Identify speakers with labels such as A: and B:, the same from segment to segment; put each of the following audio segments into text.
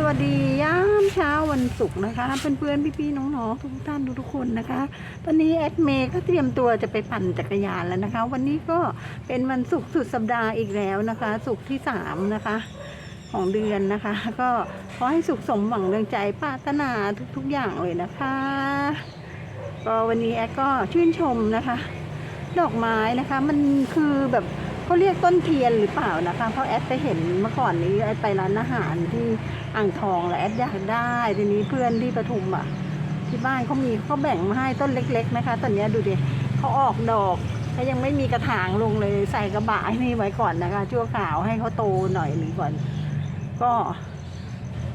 A: สวัสดียามเช้าวันศุกร์นะคะ เพื่อนๆพี่ๆน้องๆทุกท่านทุกๆคนนะคะ ตอนนี้แอดเมย์ก็เตรียมตัวจะไปปั่นจักรยานแล้วนะคะ วันนี้ก็เป็นวันศุกร์สุดสัปดาห์อีกแล้วนะคะ ศุกร์ที่สามนะคะ ของเดือนนะคะ ก็ขอให้สุขสมหวังดังใจปรารถนาทุกๆอย่างเลยนะคะก็วันนี้แอดก็ชื่นชมนะคะ ดอกไม้นะคะ มันคือแบบ เขาเรียกต้นเทียนหรือเปล่านะคะ เพราะแอดไปเห็นเมื่อก่อนนี้แอดไปร้านอาหารที่อ่างทองแล้วแอดอยากได้ทีนี้เพื่อนที่ปทุมอะ ที่บ้านเขามีเขาแบ่งมาให้ต้นเล็กๆนะคะตอนนี้ดูดิเขาออกดอกเขายังไม่มีกระถางลงเลยใส่กระบะให้นี่ไว้ก่อนนะคะ ชั่วขาวให้เขาโตหน่อยหนึ่งก่อน ก็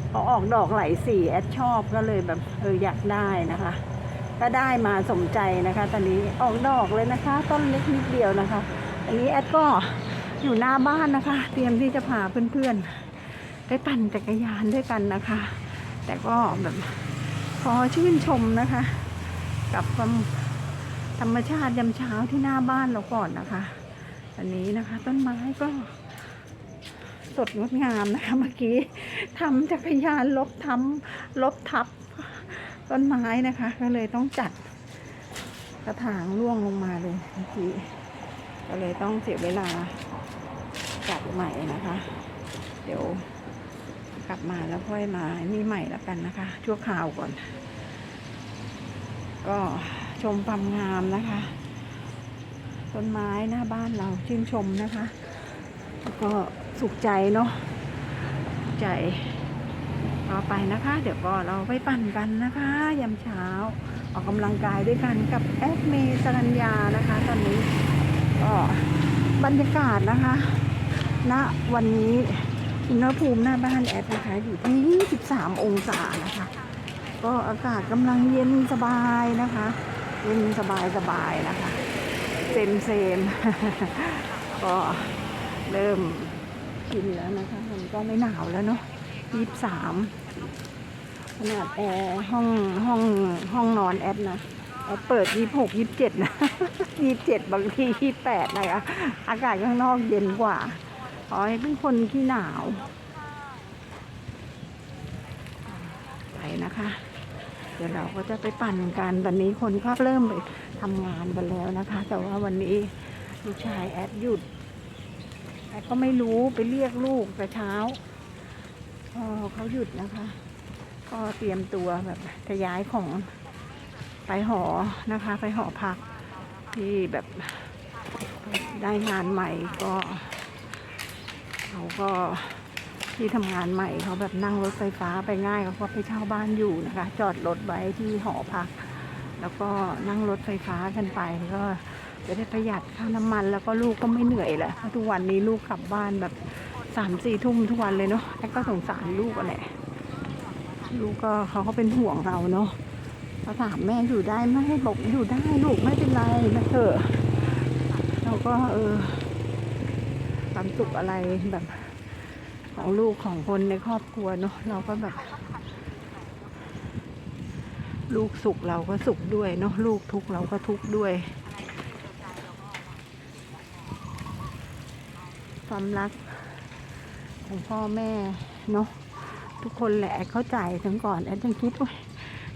A: เขาออกดอกหลายสีแอดชอบก็เลยแบบเอออยากได้นะคะก็ได้มาสมใจนะคะ ตอนนี้ออกดอกเลยนะคะ ต้นเล็กนิดเดียวนะคะ อันนี้แอดก็อยู่หน้าบ้านนะคะ เตรียมที่จะพาเพื่อนๆไปปั่นจักรยานด้วยกันนะคะ แต่ก็แบบขอชื่นชมนะคะ กับความธรรมชาติยามเช้าที่หน้าบ้านเราก่อนนะคะ อันนี้นะคะต้นไม้ก็สดงดงามนะคะ เมื่อกี้ทำจักรยานลบทำลบทับต้นไม้นะคะ ก็เลยต้องจัดกระถางร่วงลงมาเลยเมื่อกี้ ก็เลยต้องเสียเวลาจัดใหม่นะคะ เดี๋ยวกลับมาแล้วค่อยมานี่ใหม่แล้วกันนะคะ ชั่วคราวก่อน ก็ชมความงามนะคะ ต้นไม้หน้าบ้านเราชื่นชมนะคะแล้วก็สุขใจเนาะใจต่อไปนะคะ เดี๋ยวก็เราไปปั่นกันนะคะยามเช้าออกกำลังกายด้วยกันกับแอดเมสรัญญานะคะ ตอนนี้ ก็บรรยากาศนะคะณวันนี้อุณหภูมิหน้าบ้านแอดนะคะอยู่ที่ 23 องศานะคะ ก็อากาศกำลังเย็นสบายนะคะ เย็นสบายสบายนะคะเซมเซมก็เริ่มชินแล้วนะคะ มันก็ไม่หนาวแล้วเนาะยี่สามขนาดแอร์ห้องห้องห้องนอนแอดนะ เปิดยี่หกยี่เจ็ดนะยี่เจ็ดบางทียี่แปดนะคะ อากาศข้างนอกเย็นกว่าอให้เป็นคนที่หนาว ไปนะคะ เดี๋ยวเราก็จะไปปั่นกันตอนนี้คนก็เริ่มไปทำงานกันแล้วนะคะ แต่ว่าวันนี้ลูกชายแอดหยุดแอดก็ไม่รู้ไปเรียกลูกแต่เช้าพอเขาหยุดนะคะ ก็เตรียมตัวแบบจะย้ายของ ไปหอนะคะ ไปหอพักที่แบบได้งานใหม่ก็เขาก็ที่ทำงานใหม่เขาแบบนั่งรถไฟฟ้าไปง่ายเขาก็ไปเช่าบ้านอยู่นะคะ จอดรถไว้ที่หอพัก แล้วก็นั่งรถไฟฟ้ากันไปก็จะได้ประหยัดค่าน้ำมันแล้วก็ลูกก็ไม่เหนื่อยแหละทุกวันนี้ลูกกลับบ้านแบบสามสี่ทุ่มทุกวันเลยเนาะแอ้วก็สงสารลูกอะแหละลูกก็เขาก็เป็นห่วงเราเนาะ เขาถามแม่อยู่ได้ไหมบอกอยู่ได้ลูกไม่เป็นไรนะเถอะเราก็เออความสุขอะไรแบบของลูกของคนในครอบครัวเนาะเราก็แบบ ลูกสุขเราก็สุขด้วยเนาะลูกทุกเราก็ทุกด้วย ความรักของพ่อแม่เนาะทุกคนแหละเข้าใจถึงก่อนแอดยังคิดว่า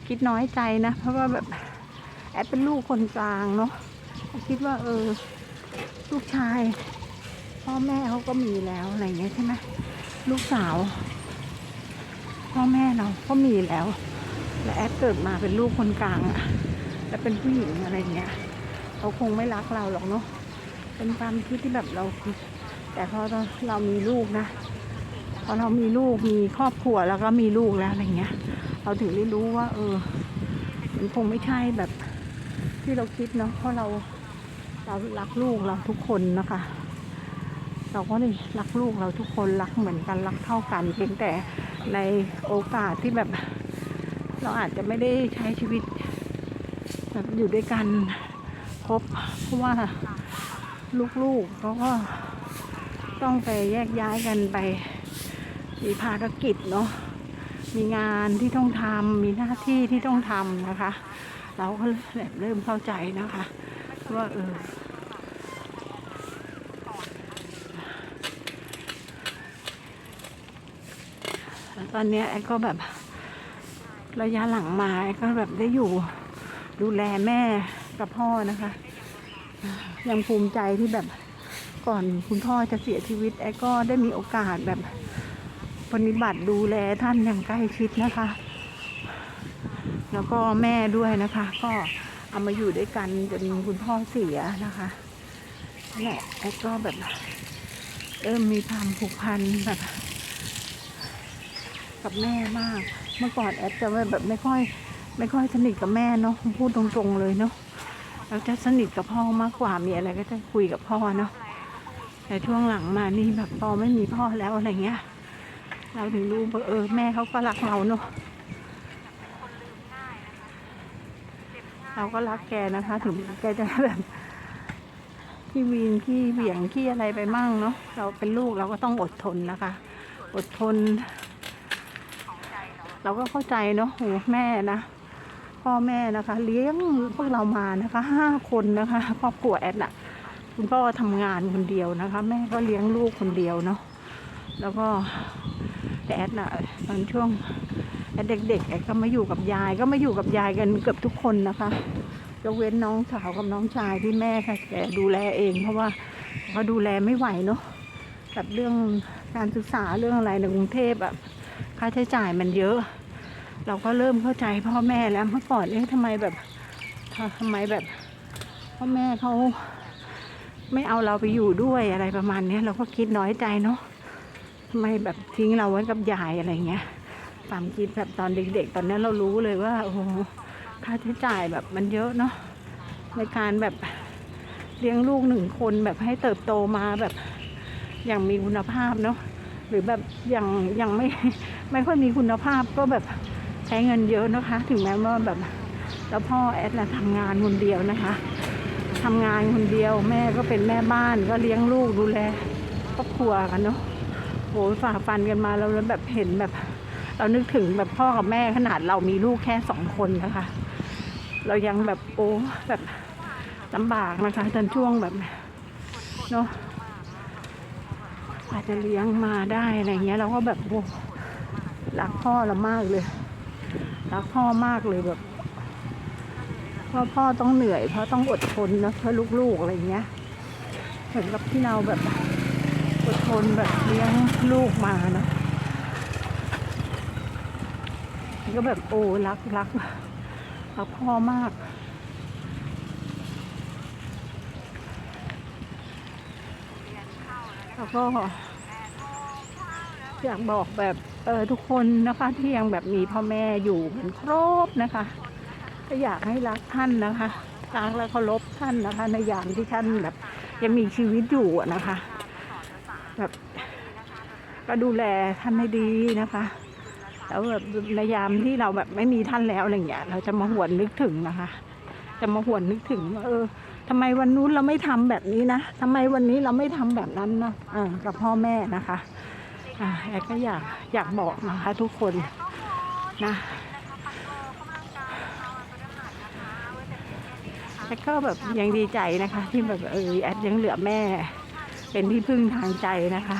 A: คิดน้อยใจนะ เพราะว่าแบบแอดเป็นลูกคนกลางเนาะคิดว่าเออ ลูกชาย พ่อแม่เขาก็มีแล้วอะไรเงี้ยใช่ไหมลูกสาว พ่อแม่เราก็มีแล้ว และแอดเกิดมาเป็นลูกคนกลางอะและเป็นผู้หญิงอะไรเงี้ยเขาคงไม่รักเราหรอกเนาะเป็นความคิดที่แบบเรา แต่พอเรามีลูกนะพอเรามีลูกมีครอบครัวแล้วก็มีลูกแล้วอะไรเงี้ย เราถึงได้รู้ว่า เออ มันคงไม่ใช่แบบที่เราคิดเนาะเพราะเราเรารักลูกเราทุกคนนะคะ เราก็เลยรักลูกเราทุกคนรักเหมือนกันรักเท่ากัน เพียงแต่ในโอกาสที่แบบ เราอาจจะไม่ได้ใช้ชีวิต แบบอยู่ด้วยกันครบเพราะว่าลูกๆเขาก็ต้องไปแยกย้ายกันไปมีภารกิจเนาะ มีงานที่ต้องทำมีหน้าที่ที่ต้องทำนะคะ เราก็แบบเริ่มเข้าใจนะคะ ว่าเออแล้วตอนนี้แอดก็แบบระยะหลังมาแอดก็แบบได้อยู่ดูแลแม่กับพ่อนะคะ ยังภูมิใจที่แบบก่อนคุณพ่อจะเสียชีวิตแอดก็ได้มีโอกาสแบบ ปฏิบัติดูแลท่านอย่างใกล้ชิดนะคะ แล้วก็แม่ด้วยนะคะ ก็เอามาอยู่ด้วยกันจนคุณพ่อเสียนะคะนั่นแหละแอดก็แบบเริ่มมีความผูกพันแบบกับแม่มาก เมื่อก่อนแอดจะแบบไม่ค่อย ไม่ค่อยสนิทกับแม่เนาะพูดตรงๆเลยเนาะเราจะสนิทกับพ่อมากกว่ามีอะไรก็จะคุยกับพ่อเนาะแต่ช่วงหลังมานี่แบบพอไม่มีพ่อแล้วอะไรเงี้ย เราถึงรู้ว่าเออแม่เขาก็รักเราเนาะเราก็รักแกนะคะ ถึงแกจะแบบขี้วีนขี้เหวี่ยงขี้อะไรไปมั่งเนาะเราเป็นลูกเราก็ต้องอดทนนะคะ อดทน เราก็เข้าใจเนาะโหแม่นะพ่อแม่นะคะ เลี้ยงพวกเรามานะคะห้าคนนะคะครอบครัวแอดน่ะคุณพ่อทำงานคนเดียวนะคะ แม่ก็เลี้ยงลูกคนเดียวเนาะแล้วก็ แต่แอดน่ะตอนช่วงแอดเด็กๆแอดก็มาอยู่กับยาย ก็มาอยู่กับยายกันเกือบทุกคนนะคะยกเว้นน้องสาวกับน้องชายที่แม่ค่ะแกดูแลเอง เพราะว่าเขาดูแลไม่ไหวเนาะแบบเรื่องการศึกษาเรื่องอะไรในกรุงเทพอะค่าใช้จ่ายมันเยอะ เราก็เริ่มเข้าใจพ่อแม่แล้วเมื่อก่อนเอ๊ะทำไมแบบทำไมแบบ พ่อแม่เขาไม่เอาเราไปอยู่ด้วยอะไรประมาณเนี้ยเราก็คิดน้อยใจเนาะ ไมแบบทิ้งเราไว้กับยายอะไรเงี้ยความคิดแบบตอนเด็ก ๆ ตอนนั้นเรารู้เลยว่า โอ้โหค่าใช้จ่ายแบบมันเยอะเนาะในการแบบเลี้ยงลูกหนึ่งคนแบบให้เติบโตมาแบบอย่างมีคุณภาพเนาะหรือแบบอย่างยังไม่ไม่ค่อยมีคุณภาพก็แบบใช้เงินเยอะนะคะ ถึงแม้ว่าแบบแล้วพ่อแอดนะทำงานคนเดียวนะคะทำงานคนเดียวแม่ก็เป็นแม่บ้านก็เลี้ยงลูกดูแลครอบครัวกันเนาะ หฝ่าฟันกันมาเราแบบเห็นแบบ เรานึกถึงแบบพ่อกับแม่ขนาดเรามีลูกแค่สองคนนะคะ เรายังแบบโอ้แบบลำบากนะคะจนช่วงแบบเนาะอาจจะเลี้ยงมาได้อะไรเงี้ย เราก็แบบโอ้รักพ่อเรามากเลยรักพ่อมากเลยแบบเพราะพ่อต้องเหนื่อยเพราะต้องอดทนนะเพื่อลูกๆอะไรเงี้ย เหมือนกับที่เราแบบ อดทนแบบเลี้ยงลูกมาเนอะก็แบบโอ้รักรักรักพ่อมากแล้วก็อยากบอกแบบเออทุกคนนะคะที่ยังแบบมีพ่อแม่อยู่กันครบนะคะ ก็อยากให้รักท่านนะคะรักและเคารพท่านนะคะ ในอย่ามที่ท่านแบบยังมีชีวิตอยู่นะคะ แบบก็ดูแลท่านให้ดีนะคะ แล้วแบบในยามที่เราแบบไม่มีท่านแล้วอะไรอย่างเงี้ย เราจะมาหวนนึกถึงนะคะ จะมาหวนนึกถึงว่าเออทำไมวันนู้นเราไม่ทำแบบนี้นะทำไมวันนี้เราไม่ทำแบบนั้นนะอ่ากับพ่อแม่นะคะอ่าแอดก็อยากอยากบอกนะคะทุกคนนะแอดก็แบบยังดีใจนะคะ ที่แบบเออแอดยังเหลือแม่ เป็นที่พึ่งทางใจนะคะ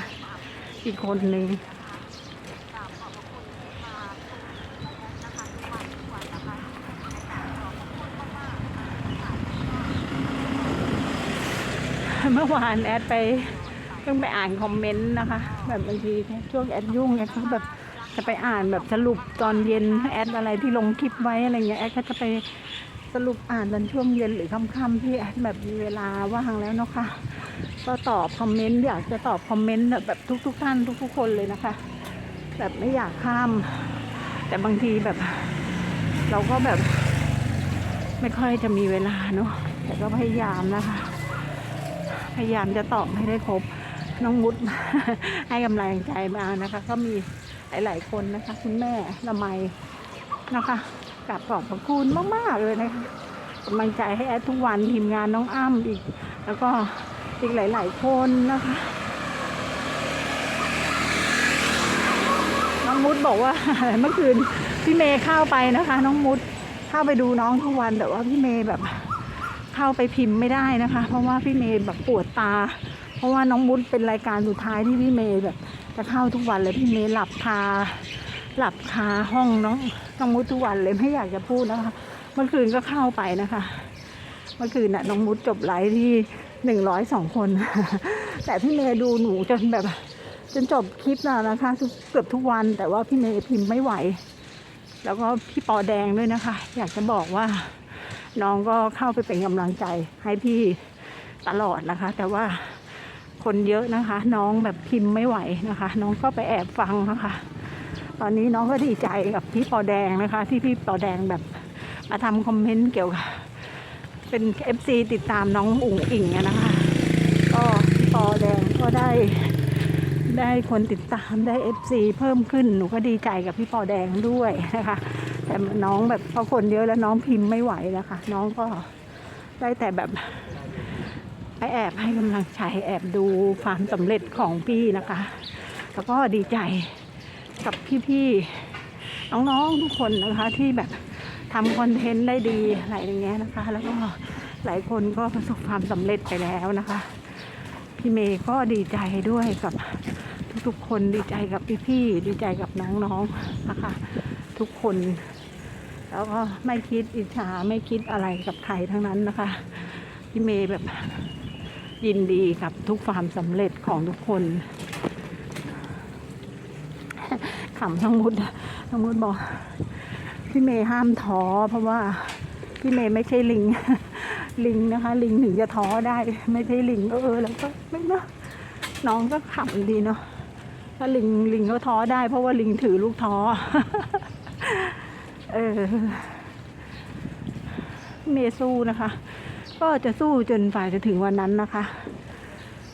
A: อีกคนหนึ่งเมื่อวานแอดไปเพิ่งไปอ่านคอมเมนต์นะคะ แบบบางทีช่วงแอดยุ่งแอดก็แบบจะไปอ่านแบบสรุปตอนเย็นแอดอะไรที่ลงคลิปไว้อะไรเงี้ยแอดก็จะไปสรุปอ่านตอนช่วงเย็นหรือค่ำๆที่แอดแบบมีเวลาว่างแล้วเนาะค่ะ ก็ตอบคอมเมนต์อยากจะตอบคอมเมนต์แบบทุกๆท่านทุก ๆ คนเลยนะคะ แบบไม่อยากข้าม แต่บางทีแบบ เราก็แบบ ไม่ค่อยจะมีเวลาเนาะแต่ก็พยายามนะคะ พยายามจะตอบให้ได้ครบน้องมุดให้กำลังใจมานะคะ ก็มีหลาย ๆ คนนะคะ คุณแม่ละไมนะคะกราบขอบพระคุณมาก ๆ เลยนะคะกำลังใจให้แอดทุกวันทีมงานน้องอ้ำอีก แล้วก็ อีกหลาย ๆ คนนะคะ น้องมุดบอกว่าเมื่อคืนพี่เมย์เข้าไปนะคะ น้องมุดเข้าไปดูน้องทุกวันแต่ว่าพี่เมย์แบบเข้าไปพิมพ์ไม่ได้นะคะ เพราะว่าพี่เมย์แบบปวดตา เพราะว่าน้องมุดเป็นรายการสุดท้ายที่พี่เมย์แบบ จะเข้าทุกวันเลยพี่เมย์หลับคาหลับคาห้องน้องน้องมุดทุกวันเลยไม่อยากจะพูดนะคะ เมื่อคืนก็เข้าไปนะคะ เมื่อคืนน่ะน้องมุดจบไลฟ์ที่ หนึ่งร้อยสองคน แต่พี่เมย์ดูหนูจนแบบ จนจบคลิปแล้วนะคะทุกเกือบทุกวันแต่ว่าพี่เมย์พิมพ์ไม่ไหว แล้วก็พี่ปอแดงด้วยนะคะ อยากจะบอกว่าน้องก็เข้าไปเป็นกำลังใจให้พี่ตลอดนะคะ แต่ว่าคนเยอะนะคะ น้องแบบพิมพ์ไม่ไหวนะคะ น้องก็ไปแอบฟังนะคะ ตอนนี้น้องก็ดีใจกับพี่ปอแดงนะคะ ที่พี่ปอแดงแบบมาทำคอมเมนต์เกี่ยวกับ เป็นเอฟซีติดตามน้องอุ๋งอิงนะคะ ก็ปอแดงก็ได้ ได้คนติดตามได้เอฟซีเพิ่มขึ้นหนูก็ดีใจกับพี่ปอแดงด้วยนะคะ แต่น้องแบบพอคนเยอะแล้วน้องพิมพ์ไม่ไหวแล้วค่ะ น้องก็ได้แต่แบบไปแอบให้กำลังใจแอบดูความสำเร็จของพี่นะคะ แล้วก็ดีใจกับพี่ๆน้องๆทุกคนนะคะที่แบบ ทำคอนเทนต์ได้ดีอะไรอย่างเงี้ยนะคะ แล้วก็หลายคนก็ประสบความสำเร็จไปแล้วนะคะ พี่เมย์ก็ดีใจด้วยกับทุกๆคนดีใจกับพี่ๆดีใจกับน้องๆนะคะ ทุกคน แล้วก็ไม่คิดอิจฉาไม่คิดอะไรกับใครทั้งนั้นนะคะพี่เมย์แบบยินดีกับทุกความสำเร็จของทุกคนขำทั้งหมดทั้งหมดบอก พี่เมย์ห้ามท้อเพราะว่าพี่เมย์ไม่ใช่ลิง ลิงนะคะ ลิงถึงจะท้อได้ ไม่ใช่ลิงเออแล้วก็ไม่เนาะน้องก็ขำดีเนาะถ้าลิงลิงเขาท้อได้ เพราะว่าลิงถือลูกท้อเออเมย์สู้นะคะ ก็จะสู้จนฝ่ายจะถึงวันนั้นนะคะ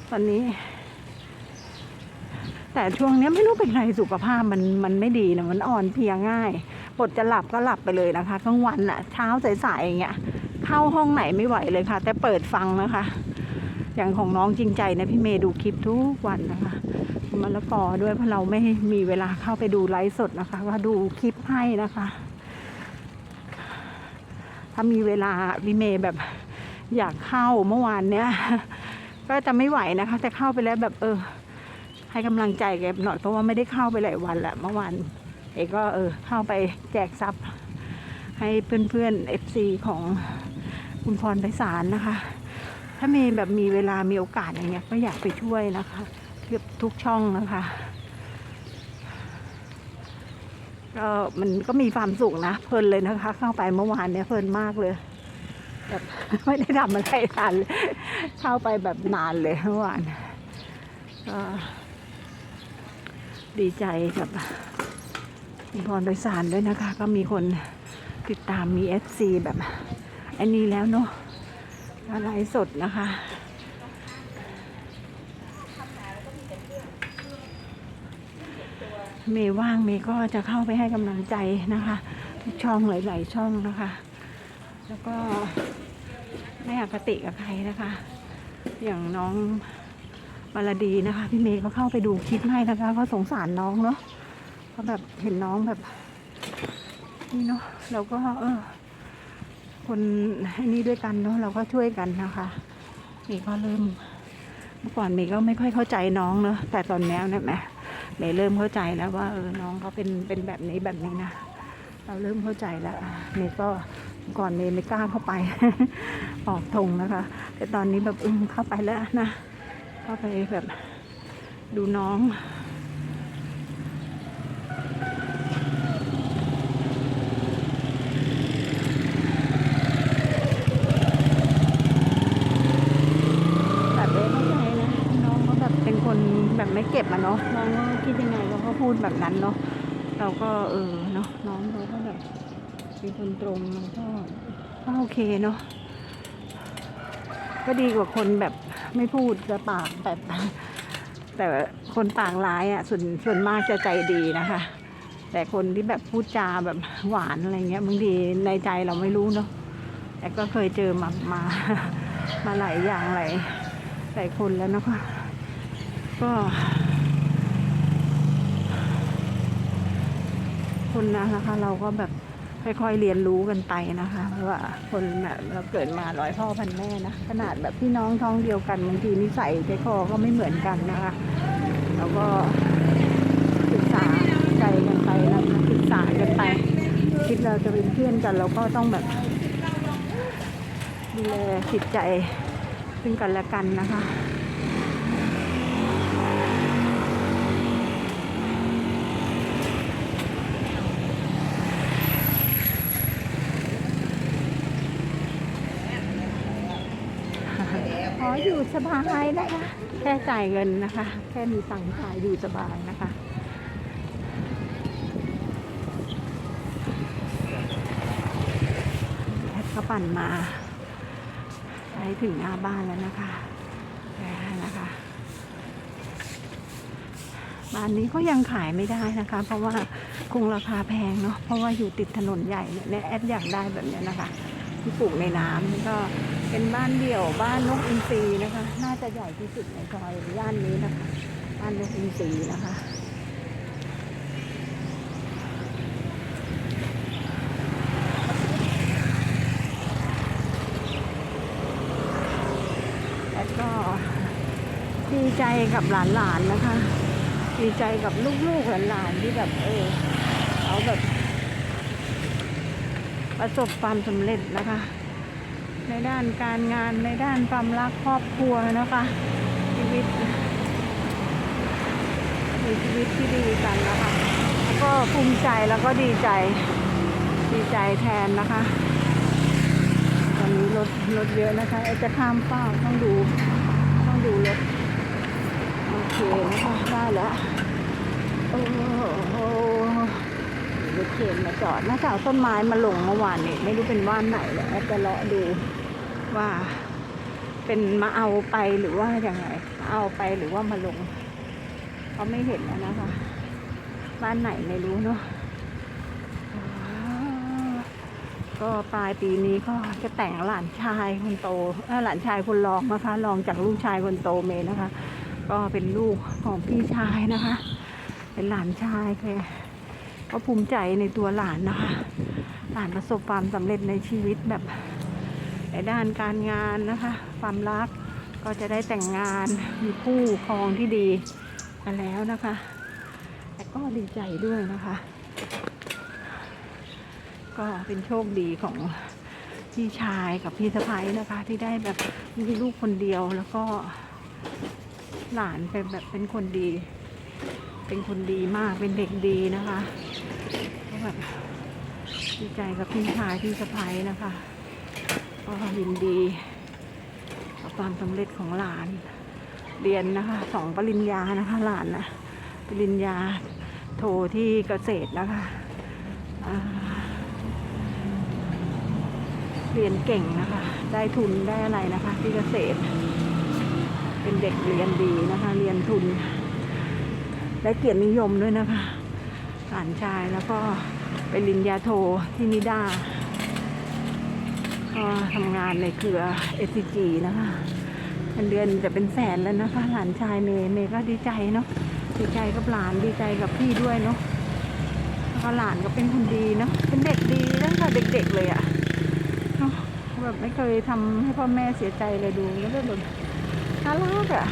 A: ตอนนี้ แต่ช่วงนี้ไม่รู้เป็นไรสุขภาพมันมันไม่ดีนะมันอ่อนเพลียง่าย ปวดจะหลับก็หลับไปเลยนะคะกลางวันอะเช้าสายๆอย่างเงี้ยเข้าห้องไหนไม่ไหวเลยค่ะ แต่เปิดฟังนะคะ อย่างของน้องจริงใจนะพี่เมย์ดูคลิปทุกวันนะคะมะละกอด้วยเพราะเราไม่มีเวลาเข้าไปดูไลฟ์สดนะคะ ก็ดูคลิปให้นะคะ ถ้ามีเวลาพี่เมย์แบบอยากเข้าเมื่อวานเนี้ยก็จะไม่ไหวนะคะ แต่เข้าไปแล้วแบบเออ ให้กำลังใจแกหน่อยเพราะว่าไม่ได้เข้าไปหลายวันแหละเมื่อวาน เอกก็เออเข้าไปแจกซับให้เพื่อนๆเอฟซีของคุณพรไพศาลนะคะ ถ้ามีแบบมีเวลามีโอกาสอย่างเงี้ยก็อยากไปช่วยนะคะเกือบทุกช่องนะคะก็มันก็มีความสุขนะเพลินเลยนะคะ เข้าไปเมื่อวานเนี่ยเพลินมากเลยแบบไม่ได้ทำอะไรทานเลยเข้าไปแบบนานเลยเมื่อวานก็ดีใจกับ คุณพรไพศาลด้วยนะคะ ก็มีคนติดตามมีเอฟซีแบบอันนี้แล้วเนาะไลฟ์สดนะคะเมย์ว่างเมย์ก็จะเข้าไปให้กำลังใจนะคะ ทุกช่องหลาย ๆ ช่องนะคะ แล้วก็ไม่อคติกับใครนะคะ อย่างน้องบาลดีนะคะ พี่เมย์ก็เข้าไปดูคลิปให้นะคะก็สงสารน้องเนาะ ก็แบบเห็นน้องแบบ นี่เนาะเราก็เออ คนให้นี่ด้วยกันเนาะเราก็ช่วยกันนะคะเมย์ก็เริ่มเมื่อก่อนเมย์ก็ไม่ค่อยเข้าใจน้องเนาะแต่ตอนนี้เนี่ยแหมเมย์เริ่มเข้าใจแล้วว่าเออน้องเขาเป็นเป็นแบบนี้แบบนี้นะ เราเริ่มเข้าใจแล้วเมย์ก็ก่อนเมย์ไม่กล้าเข้าไป ออกธงนะคะ แต่ตอนนี้แบบอืมเข้าไปแล้วนะเข้าไปแบบดูน้อง แบบเอ๊ะเข้าใจนะน้องเขาแบบเป็นคน จ็บอะเนาะน้องก็คิดยังไงเขาก็พูดแบบนั้นเนาะเราก็เออเนาะน้องเขาก็แบบเป็นคนตรงมันก็ก็โอเคเนาะก็ดีกว่าคนแบบไม่พูดจะปากแบบแต่คนปากร้ายอะส่วนส่วนมากจะใจดีนะคะ แต่คนที่แบบพูดจาแบบหวานอะไรเงี้ยบางทีในใจเราไม่รู้เนาะแต่ก็เคยเจอมามามาหลายอย่างหลายหลายคนแล้วนะคะก็ คนนะนะคะ เราก็แบบค่อยๆเรียนรู้กันไปนะคะเพราะว่าคนแบบเราเกิดมาร้อยพ่อพันแม่นะขนาดแบบพี่น้องท้องเดียวกันบางทีนิสัยใจคอก็ไม่เหมือนกันนะคะแล้วก็ศึกษาใจกันไปนะคะเราจะเป็นเพื่อนกัน เราก็ต้องแบบดูแลจิตใจซึ่งกันและกันนะคะ ขออยู่สบายนะคะ แค่จ่ายเงินนะคะ แค่มีตังค์จ่ายอยู่สบายนะคะแพทย์ก็ปั่นมาใช้ถึงหน้าบ้านแล้วนะคะแล้วนะคะ บ้านนี้ก็ยังขายไม่ได้นะคะ เพราะว่าคงราคาแพงเนาะเพราะว่าอยู่ติดถนนใหญ่เนี่ยแอดอยากได้แบบนี้นะคะที่ปลูกในน้ำนี่ก็ เป็นบ้านเดี่ยวบ้านนกอินทรีนะคะ น่าจะใหญ่ที่สุดในซอยย่านนี้นะคะ บ้านนกอินทรีนะคะแล้วก็ดีใจกับหลานๆนะคะ ดีใจกับลูกๆหลานๆที่แบบเออเขาแบบ ประสบความสำเร็จนะคะ ในด้านการงานในด้านความรักครอบครัวนะคะ ชีวิตมีชีวิตที่ดีกันนะคะแล้วก็ภูมิใจแล้วก็ดีใจ ดีใจแทนนะคะ ตอนนี้รถรถเยอะนะคะอจะข้ามฟาต้องดู ต้องดูรถโอเคนะคะได้แล้วโอ้โหรถเข็นมาจอดน่าจะเอาต้นไม้มาลงเมื่อวานนี้ไม่รู้เป็นว่านไหนและแอดจะเลาะดู ว่าเป็นมาเอาไปหรือว่าอย่างไรมาเอาไปหรือว่ามาลงเขาไม่เห็นแล้วนะคะ บ้านไหนไม่รู้เนาะก็ปลายปีนี้ก็จะแต่งหลานชายคนโตเออหลานชายคนรองนะคะรองจากลูกชายคนโตเมนะคะ ก็เป็นลูกของพี่ชายนะคะ เป็นหลานชายแกก็ภูมิใจในตัวหลานนะคะ หลานประสบความสำเร็จในชีวิตแบบ ในด้านการงานนะคะ ความรักก็จะได้แต่งงานมีคู่ครองที่ดีกันแล้วนะคะ แต่ก็ดีใจด้วยนะคะ ก็เป็นโชคดีของพี่ชายกับพี่สะพ้ายนะคะ ที่ได้แบบมีลูกคนเดียวแล้วก็หลานเป็นแบบเป็นคนดี เป็นคนดีมากเป็นเด็กดีนะคะก็แบบดีใจกับพี่ชายพี่สะพ้ายนะคะ ก็ยินดีกับความสำเร็จของหลาน เรียนนะคะสองปริญญานะคะหลานนะปริญญาโทที่เกษตรนะคะอ่าเรียนเก่งนะคะ ได้ทุนได้อะไรนะคะ ที่เกษตร เป็นเด็กเรียนดีนะคะ เรียนทุน ได้เกียรตินิยมด้วยนะคะหลานชายแล้วก็ไปริญญาโทที่นิด้า ก็ทำงานในเครือ SCG นะคะเงินเดือนจะเป็นแสนแล้วนะคะหลานชายเมย์เมย์ก็ดีใจเนาะดีใจกับหลานดีใจกับพี่ด้วยเนาะแล้วก็หลานก็เป็นคนดีเนาะเป็นเด็กดีตั้งแต่เด็ก ๆ เลยอะเนาะแบบไม่เคยทำให้พ่อแม่เสียใจเลยดูแล้วก็แบบน่ารักอะ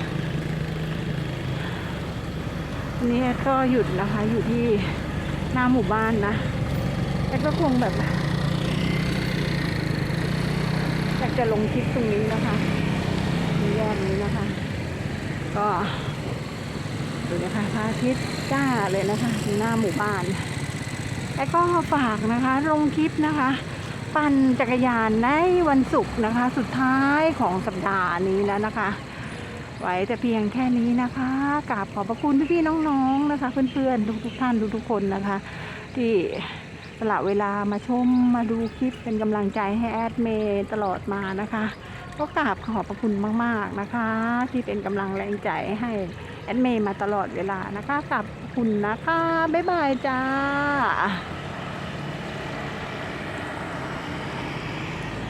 A: นนี้ก็หยุดนะคะอยู่ที่หน้าหมู่บ้านนะแต่ก็คงแบบ อยาก จะลงคลิปตรงนี้นะคะในแยกนี้นะคะ ก็ดูนะคะพระอาทิตย์จ้าเลยนะคะหน้าหมู่บ้าน แล้วก็ฝากนะคะลงคลิปนะคะ ปั่นจักรยานในวันศุกร์นะคะ สุดท้ายของสัปดาห์นี้แล้วนะคะ ไว้แต่เพียงแค่นี้นะคะกราบขอบพระคุณพี่ๆน้องๆนะคะ เพื่อนๆทุกๆท่านทุกๆคนนะคะ ที่ สละเวลามาชมมาดูคลิปเป็นกำลังใจให้แอดเมย์ตลอดมานะคะ ก็กราบขอบพระคุณมาก ๆนะคะ ที่เป็นกำลังแรงใจให้แอดเมย์มาตลอดเวลานะคะกราบขอบคุณนะคะ บ๊ายบายจ้า